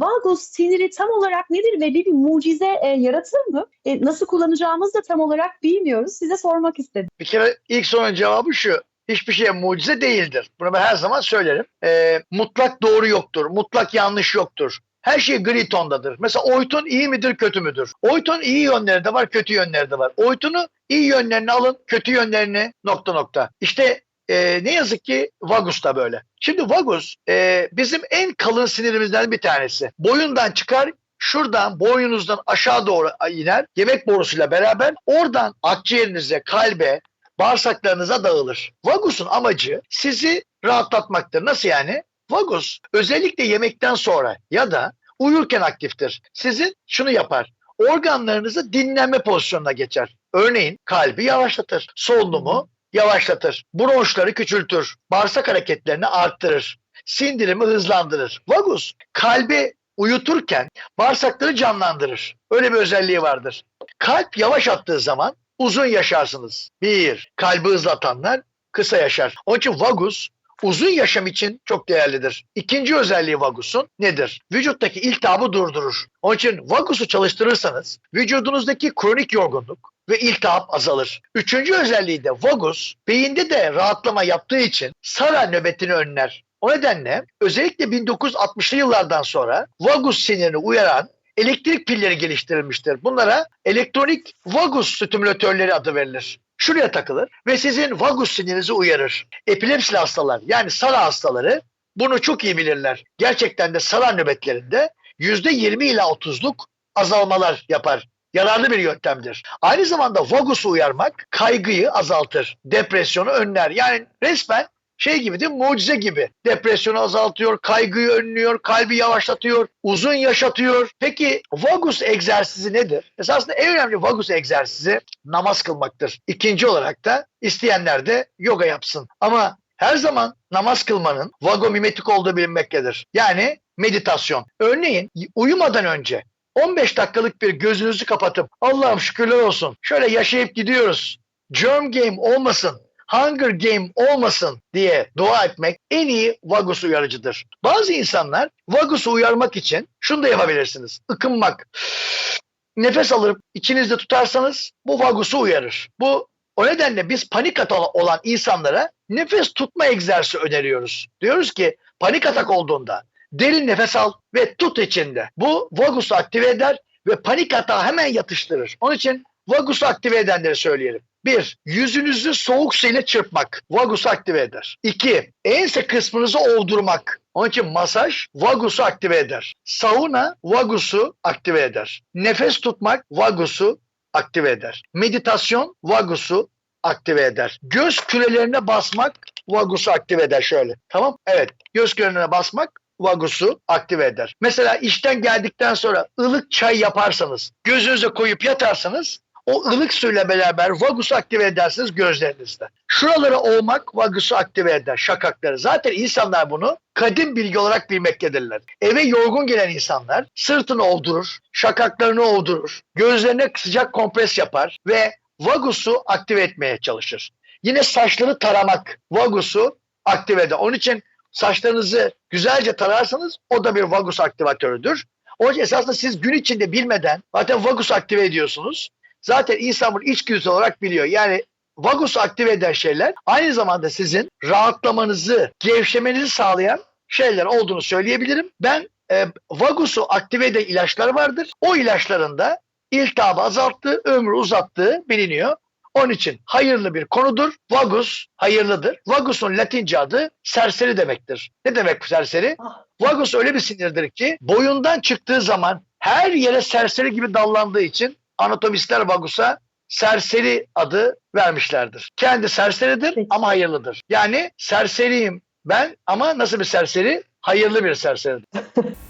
Vagus siniri tam olarak nedir ve bir, bir mucize e, yaratır mı? E, nasıl kullanacağımızı da tam olarak bilmiyoruz. Size sormak istedim. Bir kere ilk sorunun cevabı şu. Hiçbir şey mucize değildir. Bunu ben her zaman söylerim. Ee, mutlak doğru yoktur. Mutlak yanlış yoktur. Her şey gri tondadır. Mesela oytun iyi midir, kötü müdür? Oytun iyi yönleri de var, kötü yönleri de var. Oytunu iyi yönlerini alın, kötü yönlerini nokta nokta. İşte e, ne yazık ki vagus da böyle. Şimdi vagus e, bizim en kalın sinirimizden bir tanesi. Boyundan çıkar, şuradan boynunuzdan aşağı doğru iner. Yemek borusuyla beraber oradan akciğerinize, kalbe, bağırsaklarınıza dağılır. Vagus'un amacı sizi rahatlatmaktır. Nasıl yani? Vagus özellikle yemekten sonra ya da uyurken aktiftir. Sizin şunu yapar. Organlarınızı dinlenme pozisyonuna geçer. Örneğin kalbi yavaşlatır, solunumu yavaşlatır, bronşları küçültür, bağırsak hareketlerini arttırır, sindirimi hızlandırır. Vagus kalbi uyuturken bağırsakları canlandırır. Öyle bir özelliği vardır. Kalp yavaş attığı zaman uzun yaşarsınız. Bir, kalbi hızlatanlar kısa yaşar. Onun için vagus uzun yaşam için çok değerlidir. İkinci özelliği vagus'un nedir? Vücuttaki iltihabı durdurur. Onun için vagus'u çalıştırırsanız vücudunuzdaki kronik yorgunluk ve iltihap azalır. Üçüncü özelliği de vagus beyinde de rahatlama yaptığı için sara nöbetini önler. O nedenle özellikle 1960'lı yıllardan sonra vagus sinirini uyaran elektrik pilleri geliştirilmiştir. Bunlara elektronik vagus stimülatörleri adı verilir. Şuraya takılır ve sizin vagus sinirinizi uyarır. Epilepsili hastalar yani SARA hastaları bunu çok iyi bilirler. Gerçekten de SARA nöbetlerinde %20 ila 30'luk azalmalar yapar. Yararlı bir yöntemdir. Aynı zamanda vagusu uyarmak kaygıyı azaltır. Depresyonu önler. Yani resmen şey gibi değil mi? Mucize gibi. Depresyonu azaltıyor, kaygıyı önlüyor, kalbi yavaşlatıyor, uzun yaşatıyor. Peki vagus egzersizi nedir? Esasında en önemli vagus egzersizi namaz kılmaktır. İkinci olarak da isteyenler de yoga yapsın. Ama her zaman namaz kılmanın vagomimetik olduğu bilinmektedir. Yani meditasyon. Örneğin uyumadan önce 15 dakikalık bir gözünüzü kapatıp Allah'ım şükürler olsun şöyle yaşayıp gidiyoruz. Germ game olmasın, Hunger Game olmasın diye dua etmek en iyi vagus uyarıcıdır. Bazı insanlar vagusu uyarmak için şunu da yapabilirsiniz. Ikınmak. Nefes alıp içinizde tutarsanız bu vagusu uyarır. Bu o nedenle biz panik atak olan insanlara nefes tutma egzersizi öneriyoruz. Diyoruz ki panik atak olduğunda derin nefes al ve tut içinde. Bu vagusu aktive eder ve panik atağı hemen yatıştırır. Onun için vagusu aktive edenleri söyleyelim. Bir, yüzünüzü soğuk suyla çırpmak. Vagusu aktive eder. İki, ense kısmınızı oldurmak. Onun için masaj vagusu aktive eder. Sauna vagusu aktive eder. Nefes tutmak vagusu aktive eder. Meditasyon vagusu aktive eder. Göz kürelerine basmak vagusu aktive eder şöyle. Tamam? Evet. Göz kürelerine basmak vagusu aktive eder. Mesela işten geldikten sonra ılık çay yaparsanız, gözünüze koyup yatarsanız o ılık suyla beraber vagusu aktive edersiniz gözlerinizde. Şuraları olmak vagusu aktive eder, şakakları. Zaten insanlar bunu kadim bilgi olarak bilmektedirler. Eve yorgun gelen insanlar sırtını oldurur, şakaklarını oldurur, gözlerine sıcak kompres yapar ve vagusu aktive etmeye çalışır. Yine saçları taramak vagusu aktive eder. Onun için saçlarınızı güzelce tararsanız o da bir vagus aktivatörüdür. O yüzden esasında siz gün içinde bilmeden zaten vagus aktive ediyorsunuz zaten insan bunu içgüdüsü olarak biliyor. Yani vagusu aktive eden şeyler aynı zamanda sizin rahatlamanızı, gevşemenizi sağlayan şeyler olduğunu söyleyebilirim. Ben e, vagusu aktive eden ilaçlar vardır. O ilaçların da iltihabı azalttığı, ömrü uzattığı biliniyor. Onun için hayırlı bir konudur. Vagus hayırlıdır. Vagus'un latince adı serseri demektir. Ne demek serseri? Vagus öyle bir sinirdir ki boyundan çıktığı zaman her yere serseri gibi dallandığı için anatomistler vagusa serseri adı vermişlerdir. Kendi serseridir ama hayırlıdır. Yani serseriyim ben ama nasıl bir serseri? Hayırlı bir serseridir.